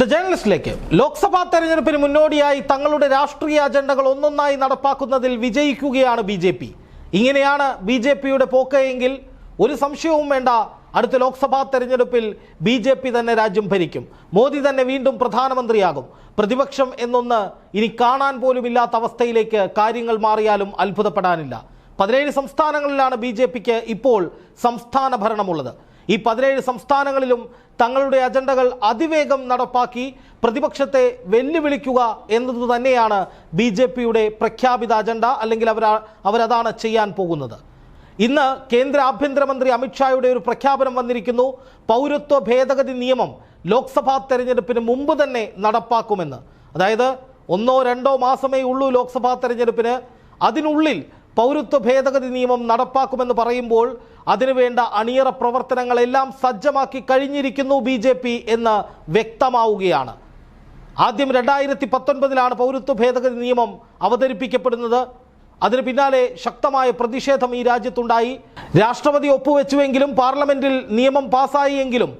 The ജേണലിസ്റ്റിലേക്ക് Lok Sabha തെരഞ്ഞെടുപ്പിന് മുന്നോടിയായി തങ്ങളുടെ രാഷ്ട്രീയ അജണ്ടകൾ ഒന്നൊന്നായി നടപ്പാക്കുന്നതിൽ വിജയിക്കുകയാണ് ബി ജെ പി. ഇങ്ങനെയാണ് ബി ജെ പിയുടെ പോക്കയെങ്കിൽ ഒരു സംശയവും വേണ്ട. അടുത്ത ലോക്സഭാ തെരഞ്ഞെടുപ്പിൽ ബി ജെ പി തന്നെ രാജ്യം ഭരിക്കും. മോദി തന്നെ വീണ്ടും പ്രധാനമന്ത്രിയാകും. പ്രതിപക്ഷം എന്നൊന്ന് ഇനി കാണാൻ പോലുമില്ലാത്ത അവസ്ഥയിലേക്ക് കാര്യങ്ങൾ മാറിയാലും അത്ഭുതപ്പെടാനില്ല. പതിനേഴ് സംസ്ഥാനങ്ങളിലാണ് ബി ജെ പിക്ക് ഇപ്പോൾ സംസ്ഥാന ഭരണമുള്ളത്. ഈ പതിനേഴ് സംസ്ഥാനങ്ങളിലും തങ്ങളുടെ അജണ്ടകൾ അതിവേഗം നടപ്പാക്കി പ്രതിപക്ഷത്തെ വെല്ലുവിളിക്കുക എന്നത് തന്നെയാണ് ബി ജെ പിയുടെ പ്രഖ്യാപിത അജണ്ട അല്ലെങ്കിൽ അവർ അവരതാണ് ചെയ്യാൻ പോകുന്നത്. ഇന്ന് കേന്ദ്ര ആഭ്യന്തരമന്ത്രി അമിത്ഷായുടെ ഒരു പ്രഖ്യാപനം വന്നിരിക്കുന്നു. പൗരത്വ ഭേദഗതി നിയമം ലോക്സഭാ തെരഞ്ഞെടുപ്പിന് മുമ്പ് തന്നെ നടപ്പാക്കുമെന്ന്. അതായത് ഒന്നോ രണ്ടോ മാസമേ ഉള്ളൂ ലോക്സഭാ തെരഞ്ഞെടുപ്പിന്. അതിനുള്ളിൽ പൗരത്വ ഭേദഗതി നിയമം നടപ്പാക്കുമെന്ന് പറയുമ്പോൾ അതിനുവേണ്ട അണിയറ പ്രവർത്തനങ്ങളെല്ലാം സജ്ജമാക്കി കഴിഞ്ഞിരിക്കുന്നു ബി ജെ പി എന്ന് വ്യക്തമാവുകയാണ്. ആദ്യം രണ്ടായിരത്തി പത്തൊൻപതിലാണ് പൗരത്വ ഭേദഗതി നിയമം അവതരിപ്പിക്കപ്പെടുന്നത്. അതിന് പിന്നാലെ ശക്തമായ പ്രതിഷേധം ഈ രാജ്യത്തുണ്ടായി. രാഷ്ട്രപതി ഒപ്പുവെച്ചുവെങ്കിലും പാർലമെന്റിൽ നിയമം പാസ്സായി എങ്കിലും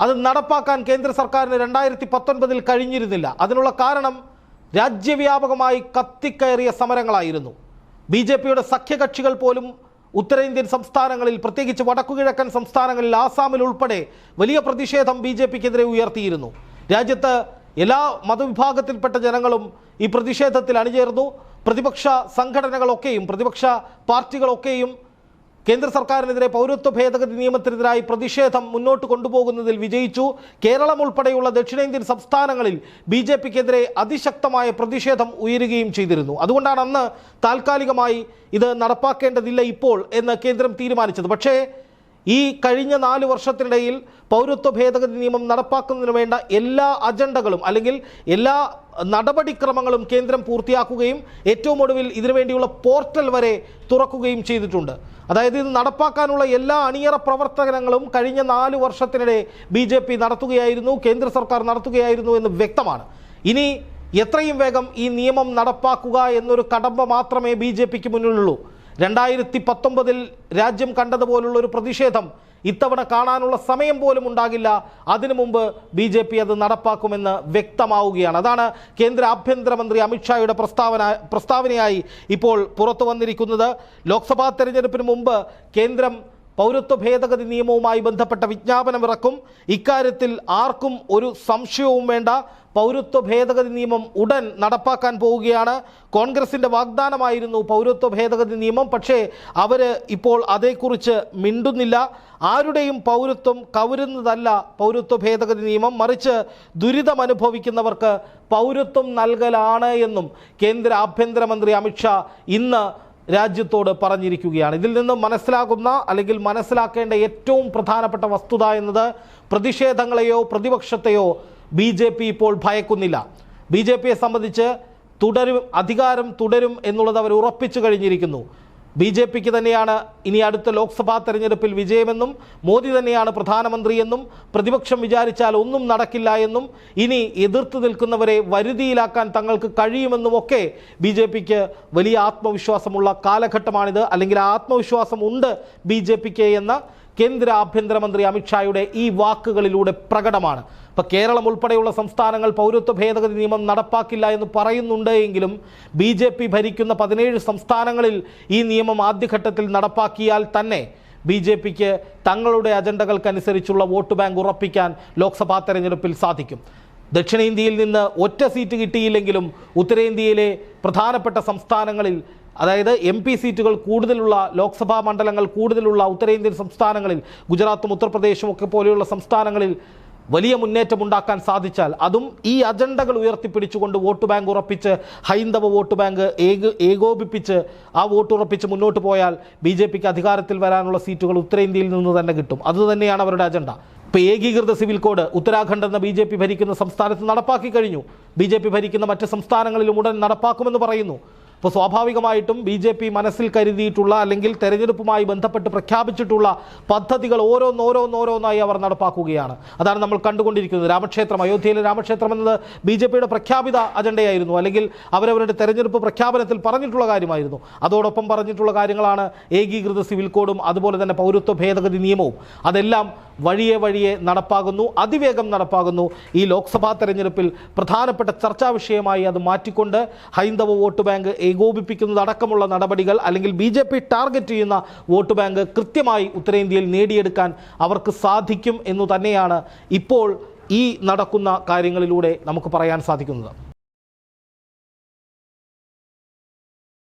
അത് നടപ്പാക്കാൻ കേന്ദ്ര സർക്കാരിന് രണ്ടായിരത്തി പത്തൊൻപതിൽ കഴിഞ്ഞിരുന്നില്ല. അതിനുള്ള കാരണം രാജ്യവ്യാപകമായി കത്തിക്കയറിയ സമരങ്ങളായിരുന്നു. ബി ജെ പിയുടെ സഖ്യകക്ഷികൾ പോലും ഉത്തരേന്ത്യൻ സംസ്ഥാനങ്ങളിൽ പ്രത്യേകിച്ച് വടക്കുകിഴക്കൻ സംസ്ഥാനങ്ങളിൽ ആസാമിൽ ഉൾപ്പെടെ വലിയ പ്രതിഷേധം ബി ജെ പിക്കെതിരെ ഉയർത്തിയിരുന്നു. രാജ്യത്ത് എല്ലാ മതവിഭാഗത്തിൽപ്പെട്ട ജനങ്ങളും ഈ പ്രതിഷേധത്തിൽ അണിചേർന്നു. പ്രതിപക്ഷ സംഘടനകളൊക്കെയും പ്രതിപക്ഷ പാർട്ടികളൊക്കെയും കേന്ദ്ര സർക്കാരിനെതിരെ പൗരത്വ ഭേദഗതി നിയമത്തിനെതിരായി പ്രതിഷേധം മുന്നോട്ട് കൊണ്ടുപോകുന്നതിൽ വിജയിച്ചു. കേരളം ഉൾപ്പെടെയുള്ള ദക്ഷിണേന്ത്യൻ സംസ്ഥാനങ്ങളിൽ ബി ജെ പിക്കെതിരെ അതിശക്തമായ പ്രതിഷേധം ഉയരുകയും ചെയ്തിരുന്നു. അതുകൊണ്ടാണ് അന്ന് താൽക്കാലികമായി ഇത് നടപ്പാക്കേണ്ടതില്ല ഇപ്പോൾ എന്ന് കേന്ദ്രം തീരുമാനിച്ചത്. പക്ഷേ ഈ കഴിഞ്ഞ നാല് വർഷത്തിനിടയിൽ പൗരത്വ ഭേദഗതി നിയമം നടപ്പാക്കുന്നതിന് വേണ്ട എല്ലാ അജണ്ടകളും അല്ലെങ്കിൽ എല്ലാ നടപടിക്രമങ്ങളും കേന്ദ്രം പൂർത്തിയാക്കുകയും ഏറ്റവും ഒടുവിൽ ഇതിനുവേണ്ടിയുള്ള പോർട്ടൽ വരെ തുറക്കുകയും ചെയ്തിട്ടുണ്ട്. അതായത് ഇത് നടപ്പാക്കാനുള്ള എല്ലാ അണിയറ പ്രവർത്തനങ്ങളും കഴിഞ്ഞ നാല് വർഷത്തിനിടെ ബി ജെ പി നടത്തുകയായിരുന്നു കേന്ദ്ര സർക്കാർ നടത്തുകയായിരുന്നു എന്ന് വ്യക്തമാണ്. ഇനി എത്രയും വേഗം ഈ നിയമം നടപ്പാക്കുക എന്നൊരു കടമ്പ മാത്രമേ ബി ജെ പിക്ക് മുന്നിലുള്ളൂ. രണ്ടായിരത്തി പത്തൊമ്പതിൽ രാജ്യം കണ്ടതുപോലുള്ള ഒരു പ്രതിഷേധം ഇത്തവണ കാണാനുള്ള സമയം പോലും ഉണ്ടാകില്ല. അതിനു മുമ്പ് ബി ജെ പി അത് നടപ്പാക്കുമെന്ന് വ്യക്തമാവുകയാണ്. അതാണ് കേന്ദ്ര ആഭ്യന്തരമന്ത്രി അമിത്ഷായുടെ പ്രസ്താവന പ്രസ്താവനയായി ഇപ്പോൾ പുറത്തു വന്നിരിക്കുന്നത്. ലോക്സഭാ തെരഞ്ഞെടുപ്പിന് മുമ്പ് കേന്ദ്രം പൗരത്വ ഭേദഗതി നിയമവുമായി ബന്ധപ്പെട്ട വിജ്ഞാപനം ഇറക്കും. ഇക്കാര്യത്തിൽ ആർക്കും ഒരു സംശയവും വേണ്ട. പൗരത്വ ഭേദഗതി നിയമം ഉടൻ നടപ്പാക്കാൻ പോവുകയാണ്. കോൺഗ്രസിന്റെ വാഗ്ദാനമായിരുന്നു പൗരത്വ ഭേദഗതി നിയമം. പക്ഷേ അവർ ഇപ്പോൾ അതേക്കുറിച്ച് മിണ്ടുന്നില്ല. ആരുടെയും പൗരത്വം കവരുന്നതല്ല പൗരത്വ ഭേദഗതി നിയമം. മറിച്ച് ദുരിതമനുഭവിക്കുന്നവർക്ക് പൗരത്വം നൽകലാണ് എന്നും കേന്ദ്ര ആഭ്യന്തരമന്ത്രി അമിത്ഷാ ഇന്ന് രാജ്യത്തോട് പറഞ്ഞിരിക്കുകയാണ്. ഇതിൽ നിന്ന് മനസ്സിലാകുന്ന അല്ലെങ്കിൽ മനസ്സിലാക്കേണ്ട ഏറ്റവും പ്രധാനപ്പെട്ട വസ്തുത എന്നത് പ്രതിഷേധങ്ങളെയോ പ്രതിപക്ഷത്തെയോ ബി ജെ പി ഇപ്പോൾ ഭയക്കുന്നില്ല. ബി ജെ പിയെ സംബന്ധിച്ച് തുടരും അധികാരം തുടരും എന്നുള്ളത് അവർ ഉറപ്പിച്ചു കഴിഞ്ഞിരിക്കുന്നു. ബി ജെ പിക്ക് തന്നെയാണ് ഇനി അടുത്ത ലോക്സഭാ തെരഞ്ഞെടുപ്പിൽ വിജയമെന്നും മോദി തന്നെയാണ് പ്രധാനമന്ത്രിയെന്നും പ്രതിപക്ഷം വിചാരിച്ചാൽ ഒന്നും നടക്കില്ല എന്നും ഇനി എതിർത്ത് നിൽക്കുന്നവരെ വരുതിയിലാക്കാൻ തങ്ങൾക്ക് കഴിയുമെന്നുമൊക്കെ ബി ജെ പിക്ക് വലിയ ആത്മവിശ്വാസമുള്ള കാലഘട്ടമാണിത്. അല്ലെങ്കിൽ ആത്മവിശ്വാസം ഉണ്ട് ബി ജെ പിക്ക് എന്ന കേന്ദ്ര ആഭ്യന്തരമന്ത്രി അമിത്ഷായുടെ ഈ വാക്കുകളിലൂടെ പ്രകടമാണ്. ഇപ്പൊ കേരളം ഉൾപ്പെടെയുള്ള സംസ്ഥാനങ്ങൾ പൗരത്വ ഭേദഗതി നിയമം നടപ്പാക്കില്ല എന്ന് പറയുന്നുണ്ട് എങ്കിലും ബി ജെ പി ഭരിക്കുന്ന പതിനേഴ് സംസ്ഥാനങ്ങളിൽ ഈ നിയമം ആദ്യഘട്ടത്തിൽ നടപ്പാക്കിയാൽ തന്നെ ബി ജെ പിക്ക് തങ്ങളുടെ അജണ്ടകൾക്കനുസരിച്ചുള്ള വോട്ട് ബാങ്ക് ഉറപ്പിക്കാൻ ലോക്സഭാ തെരഞ്ഞെടുപ്പിൽ സാധിക്കും. ദക്ഷിണേന്ത്യയിൽ നിന്ന് ഒറ്റ സീറ്റ് കിട്ടിയില്ലെങ്കിലും ഉത്തരേന്ത്യയിലെ പ്രധാനപ്പെട്ട സംസ്ഥാനങ്ങളിൽ അതായത് എം പി സീറ്റുകൾ കൂടുതലുള്ള ലോക്സഭാ മണ്ഡലങ്ങൾ കൂടുതലുള്ള ഉത്തരേന്ത്യൻ സംസ്ഥാനങ്ങളിൽ ഗുജറാത്തും ഉത്തർപ്രദേശും ഒക്കെ പോലെയുള്ള സംസ്ഥാനങ്ങളിൽ വലിയ മുന്നേറ്റം ഉണ്ടാക്കാൻ സാധിച്ചാൽ അതും ഈ അജണ്ടകൾ ഉയർത്തിപ്പിടിച്ചുകൊണ്ട് വോട്ട് ബാങ്ക് ഉറപ്പിച്ച് ഹൈന്ദവ വോട്ട് ബാങ്ക് ഏക ഏകോപിപ്പിച്ച് ആ വോട്ട് ഉറപ്പിച്ച് മുന്നോട്ട് പോയാൽ ബി ജെ പിക്ക് അധികാരത്തിൽ വരാനുള്ള സീറ്റുകൾ ഉത്തരേന്ത്യയിൽ നിന്ന് തന്നെ കിട്ടും. അതുതന്നെയാണ് അവരുടെ അജണ്ട. ഇപ്പോൾ ഏകീകൃത സിവിൽ കോഡ് ഉത്തരാഖണ്ഡ് എന്ന ബി ജെ പി ഭരിക്കുന്ന സംസ്ഥാനത്ത് നടപ്പാക്കി കഴിഞ്ഞു. ബി ജെ പി ഭരിക്കുന്ന മറ്റ് സംസ്ഥാനങ്ങളിലും ഉടൻ നടപ്പാക്കുമെന്ന് പറയുന്നു. അപ്പോൾ സ്വാഭാവികമായിട്ടും ബി ജെ പി മനസ്സിൽ കരുതിയിട്ടുള്ള അല്ലെങ്കിൽ തെരഞ്ഞെടുപ്പുമായി ബന്ധപ്പെട്ട് പ്രഖ്യാപിച്ചിട്ടുള്ള പദ്ധതികൾ ഓരോന്നോരോന്നോരോന്നായി അവർ നടപ്പാക്കുകയാണ്. അതാണ് നമ്മൾ കണ്ടുകൊണ്ടിരിക്കുന്നത്. രാമക്ഷേത്രം അയോധ്യയിലെ രാമക്ഷേത്രം എന്നത് ബി ജെ പിയുടെ പ്രഖ്യാപിത അജണ്ടയായിരുന്നു. അല്ലെങ്കിൽ അവരവരുടെ തെരഞ്ഞെടുപ്പ് പ്രഖ്യാപനത്തിൽ പറഞ്ഞിട്ടുള്ള കാര്യമായിരുന്നു. അതോടൊപ്പം പറഞ്ഞിട്ടുള്ള കാര്യങ്ങളാണ് ഏകീകൃത സിവിൽ കോഡും അതുപോലെ തന്നെ പൗരത്വ ഭേദഗതി നിയമവും. അതെല്ലാം വഴിയെ വഴിയെ നടപ്പാകുന്നു. അതിവേഗം നടപ്പാകുന്നു. ഈ ലോക്സഭാ തെരഞ്ഞെടുപ്പിൽ പ്രധാനപ്പെട്ട ചർച്ചാ വിഷയമായി അത് മാറ്റിക്കൊണ്ട് ഹൈന്ദവ വോട്ട് ബാങ്ക് ഏകോപിപ്പിക്കുന്നതടക്കമുള്ള നടപടികൾ അല്ലെങ്കിൽ ബി ജെ പി ടാർഗറ്റ് ചെയ്യുന്ന വോട്ട് ബാങ്ക് കൃത്യമായി ഉത്തരേന്ത്യയിൽ നേടിയെടുക്കാൻ അവർക്ക് സാധിക്കും എന്നു തന്നെയാണ് ഇപ്പോൾ ഈ നടക്കുന്ന കാര്യങ്ങളിലൂടെ നമുക്ക് പറയാൻ സാധിക്കുന്നത്.